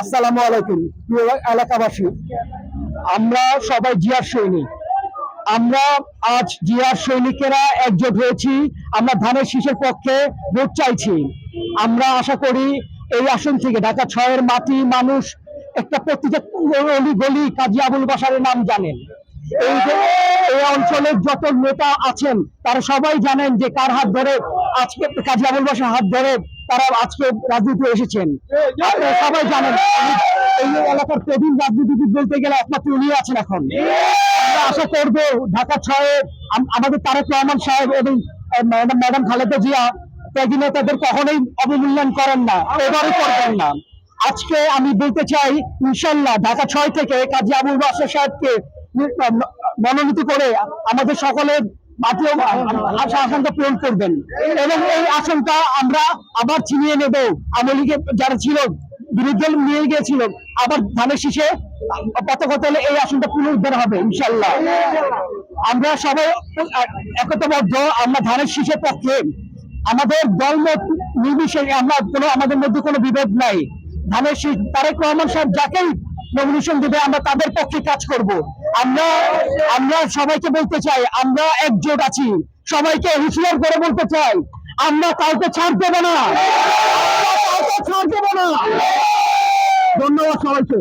আসসালামু আলাইকুম এলাকাবাসী। আমরা সবাই জিয়ার সৈনিক। আমরা আজ জিয়ার সৈনিকেরা একজোট হয়েছি, আমরা ধানের শীষের পক্ষে ভোট চাইছি। আমরা আশা করি এই আসন থেকে ঢাকা ছয়ের মাটি মানুষ একটা প্রত্যেক অলি গলি কাজী আবুল বাসারের নাম জানেন। এই এই অঞ্চলের যত নেতা আছেন, তারা সবাই জানেন যে কার হাত ধরে আজকে কাজী আবুল বাসার হাত ধরে তারা আজকে রাজনীতি এসেছেন। সবাই জানেন, এই এলাকার প্রবীণ রাজনীতিবিদ বলতে গেলে একমাত্র উনি আছেন এখন। আমরা আশা করব ঢাকা ছয়ে আমাদের তারেক রহমান সাহেব এবং ম্যাডাম খালেদা জিয়া ত্যাগী নেতাদের কখনোই অবমূল্যায়ন করেন না, এবারও করবেন না। আজকে আমি বলতে চাই, ইনশাল্লাহ ঢাকা ছয় থেকে কাজী আবুল বাসার সাহেবকে মনোনীত করে আমাদের সকলের জাতীয় আশা আকাঙ্ক্ষা পূরণ করবেন। এবং এই আসনটা আমরা আবার ছিনিয়ে নেব। আওয়ামী যারা ছিল বিরুদ্ধে নিয়ে গিয়েছিল আবার ধানের শীষে পতাকা এই আসনটা পুনরুদ্ধার হবে ইনশাল্লাহ আমরা সবাই একতাবদ্ধ আমরা ধানের শীষের পক্ষে। আমাদের দলমত নির্বিশেষে আমরা কোনো আমাদের মধ্যে কোনো বিভেদ নাই। ধানের শীষ তারেক রহমান সাহেব যাকেই নমিনেশন দেবে আমরা তাদের পক্ষে কাজ করব। আমরা আমরা সবাইকে বলতে চাই, আমরা একজোট আছি। সবাইকে হুঁশিয়ার করে বলতে চাই, আমরা কাউকে ছাড় দেব না। ছাড় দেবো না। ধন্যবাদ সবাইকে।